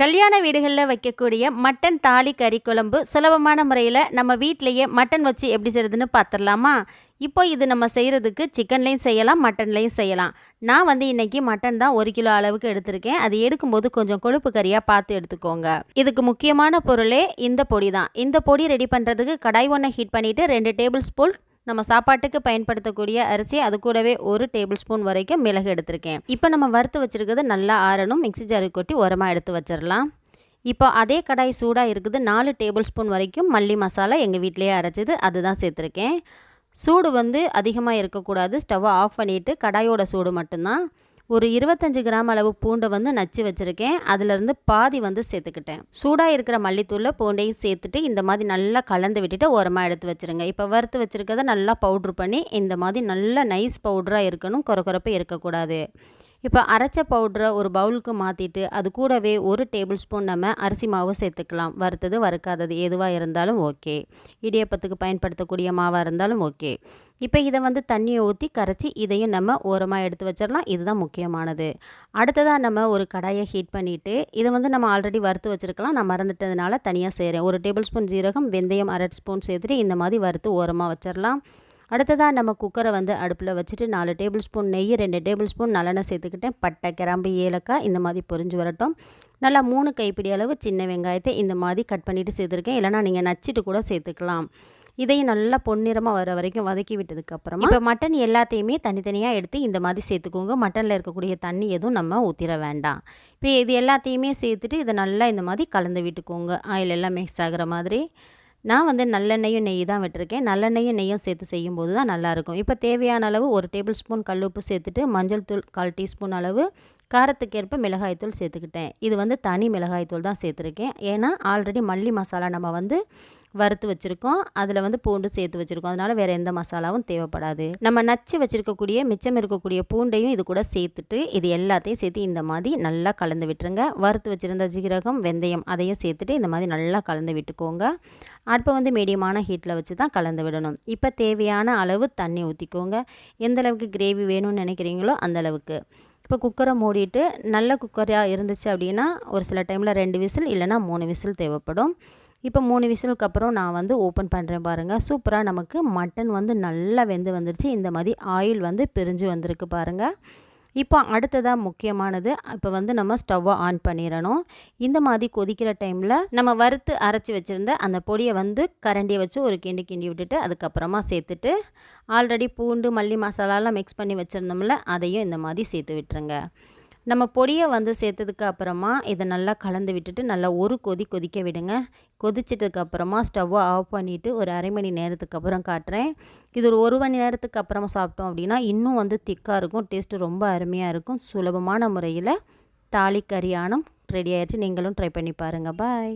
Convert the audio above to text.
கல்யாண வீடுகளில் வைக்கக்கூடிய மட்டன் தாலி கறி குழம்பு சுலபமான முறையில் நம்ம வீட்டிலையே மட்டன் வச்சு எப்படி செய்கிறதுன்னு பார்த்துடலாமா இப்போ இது நம்ம செய்கிறதுக்கு சிக்கன்லேயும் செய்யலாம் மட்டன்லேயும் செய்யலாம். நான் வந்து இன்றைக்கி மட்டன் தான் ஒரு கிலோ அளவுக்கு எடுத்திருக்கேன். அது எடுக்கும்போது கொஞ்சம் கொழுப்பு கறியாக பார்த்து எடுத்துக்கோங்க. இதுக்கு முக்கியமான பொருளே இந்த பொடி தான். இந்த பொடி ரெடி பண்ணுறதுக்கு கடாய் ஒன்றை ஹீட் பண்ணிவிட்டு ரெண்டு டேபிள் ஸ்பூன் நம்ம சாப்பாட்டுக்கு பயன்படுத்தக்கூடிய அரிசி அது கூடவே ஒரு டேபிள் ஸ்பூன் வரைக்கும் மிளகு எடுத்திருக்கேன். இப்போ நம்ம வறுத்து வச்சுருக்கிறது நல்லா ஆறணும். மிக்சி ஜாருக்கு கொட்டி உரமாக எடுத்து வச்சிடலாம். இப்போ அதே கடாய் சூடாக இருக்குது. நாலு டேபிள் ஸ்பூன் வரைக்கும் மல்லி மசாலா எங்கள் வீட்டிலேயே அரைச்சிது. அதுதான் சேர்த்துருக்கேன். சூடு வந்து அதிகமாக இருக்கக்கூடாது. ஸ்டவ்வை ஆஃப் பண்ணிவிட்டு கடாயோட சூடு மட்டும்தான். ஒரு இருபத்தஞ்சி கிராம் அளவு பூண்டை வந்து நச்சு வச்சுருக்கேன். அதுலேருந்து பாதி வந்து சேர்த்துக்கிட்டேன். சூடாக இருக்கிற மல்லித்தூளில் பூண்டையும் சேர்த்துட்டு இந்த மாதிரி நல்லா கலந்து விட்டுட்டு ஓரமாக எடுத்து வச்சுருங்க. இப்போ வறுத்து வச்சுருக்கதை நல்லா பவுட்ரு பண்ணி இந்த மாதிரி நல்லா நைஸ் பவுட்ராக இருக்கணும். குறக்குறப்பு இருக்கக்கூடாது. இப்போ அரைச்ச பவுட்ரை ஒரு பவுலுக்கு மாற்றிட்டு அது கூடவே ஒரு டேபிள் ஸ்பூன் நம்ம அரிசி மாவு சேர்த்துக்கலாம். வறுத்தது வறுக்காதது எதுவாக இருந்தாலும் ஓகே. இடியப்பத்துக்கு பயன்படுத்தக்கூடிய மாவாக இருந்தாலும் ஓகே. இப்போ இதை வந்து தண்ணியை ஊற்றி கரைச்சி இதையும் நம்ம ஓரமாக எடுத்து வச்சிடலாம் இதுதான் முக்கியமானது. அடுத்ததாக நம்ம ஒரு கடாயை ஹீட் பண்ணிவிட்டு இதை வந்து நம்ம ஆல்ரெடி வறுத்து வச்சுருக்கலாம். நான் மறந்துட்டதுனால தனியாக செய்கிறேன் ஒரு டேபிள் ஸ்பூன் ஜீரகம் வெந்தயம் அரை ஸ்பூன் சேர்த்துட்டு இந்த மாதிரி வறுத்து ஓரமாக வச்சிடலாம் அடுத்ததாக நம்ம குக்கரை வந்து அடுப்பில் வச்சுட்டு நாலு டேபிள் ஸ்பூன் நெய் ரெண்டு டேபிள் ஸ்பூன் நல்லெண்ணெய் சேர்த்துக்கிட்டேன். பட்டை கிராம்பு ஏலக்காய் இந்த மாதிரி பொரிஞ்சு வரட்டும். நல்லா மூணு கைப்பிடி அளவு சின்ன வெங்காயத்தை இந்த மாதிரி கட் பண்ணிவிட்டு சேர்த்துருக்கேன். இல்லைனா நீங்கள் நச்சுட்டு கூட சேர்த்துக்கலாம். இதையும் நல்லா பொன்னிறமாக வர வரைக்கும் வதக்கி விட்டதுக்கப்புறமா இப்போ மட்டன் எல்லாத்தையுமே தனித்தனியாக எடுத்து இந்த மாதிரி சேர்த்துக்கோங்க. மட்டனில் இருக்கக்கூடிய தண்ணி எதுவும் நம்ம ஊற்றிட வேண்டாம். இப்போ இது எல்லாத்தையுமே சேர்த்துட்டு இதை நல்லா இந்த மாதிரி கலந்து விட்டுக்கோங்க. ஆயில் எல்லாம் மிக்ஸ் ஆகிற மாதிரி. நான் வந்து நல்லெண்ணெயும் நெய் தான் விட்டுருக்கேன். நல்லெண்ணெயும் நெய்யும் சேர்த்து செய்யும்போது தான் நல்லாயிருக்கும். இப்போ தேவையான அளவு ஒரு டேபிள் ஸ்பூன் கல்லுப்பு சேர்த்துட்டு மஞ்சள் தூள் கால் டீஸ்பூன் அளவு காரத்துக்கேற்ப மிளகாய்த்தூள் சேர்த்துக்கிட்டேன். இது வந்து தனி மிளகாய்த்தூள் தான் சேர்த்துருக்கேன். ஏன்னா ஆல்ரெடி மல்லி மசாலா நம்ம வந்து வறுத்து வச்சுருக்கோம். அதில் வந்து பூண்டு சேர்த்து வச்சுருக்கோம். அதனால் வேறு எந்த மசாலாவும் தேவைப்படாது. நம்ம நச்சு வச்சுருக்கக்கூடிய மிச்சம் இருக்கக்கூடிய பூண்டையும் இது கூட சேர்த்துட்டு இது எல்லாத்தையும் சேர்த்து இந்த மாதிரி நல்லா கலந்து விட்டுருங்க. வறுத்து வச்சுருந்த ஜீரகம் வெந்தயம் அதையும் சேர்த்துட்டு இந்த மாதிரி நல்லா கலந்து விட்டுக்கோங்க. அடுப்பை வந்து மீடியமான ஹீட்டில் வச்சு தான் கலந்து விடணும். இப்போ தேவையான அளவு தண்ணி ஊற்றிக்கோங்க எந்த அளவுக்கு கிரேவி வேணும்னு நினைக்கிறீங்களோ அந்தளவுக்கு இப்போ குக்கரை மூடிட்டு நல்ல குக்கராக இருந்துச்சு அப்படின்னா ஒரு சில டைமில் ரெண்டு விசில் இல்லைனா மூணு விசில் தேவைப்படும். இப்போ மூணு விசிலுக்கு அப்புறம் நான் வந்து ஓப்பன் பண்ணுறேன் பாருங்கள் சூப்பராக நமக்கு மட்டன் வந்து நல்லா வெந்து வந்துருச்சு. இந்த மாதிரி ஆயில் வந்து பிரிஞ்சு வந்திருக்கு பாருங்கள் இப்போ அடுத்ததாக முக்கியமானது இப்போ வந்து நம்ம ஸ்டவ்வை ஆன் பண்ணிடணும். இந்த மாதிரி கொதிக்கிற டைமில் நம்ம வறுத்து அரைச்சி வச்சுருந்த அந்த பொடியை வந்து கரண்டியை வச்சு ஒரு கிண்டி கிண்டி விட்டுட்டு அதுக்கப்புறமா சேர்த்துட்டு ஆல்ரெடி பூண்டு மல்லி மசாலாலாம் மிக்ஸ் பண்ணி வச்சுருந்தோம்ல அதையும் இந்த மாதிரி சேர்த்து விட்டுருங்க. நம்ம பொடியை வந்து சேர்த்ததுக்கு அப்புறமா இதை நல்லா கலந்து விட்டுட்டு நல்லா ஒரு கொதி கொதிக்க விடுங்க. கொதிச்சிட்டதுக்கு அப்புறமா ஸ்டவ்வை ஆஃப் பண்ணிவிட்டு ஒரு அரை மணி நேரத்துக்கு அப்புறம் காட்டுறேன். இது ஒரு ஒரு மணி நேரத்துக்கு அப்புறமா சாப்பிட்டோம் அப்படின்னா இன்னும் வந்து திக்காக இருக்கும் டேஸ்ட்டு ரொம்ப அருமையாக இருக்கும். சுலபமான முறையில் தாலி கரியானம் ரெடி ஆயிடுச்சு. நீங்களும் ட்ரை பண்ணி பாருங்கள் பாய்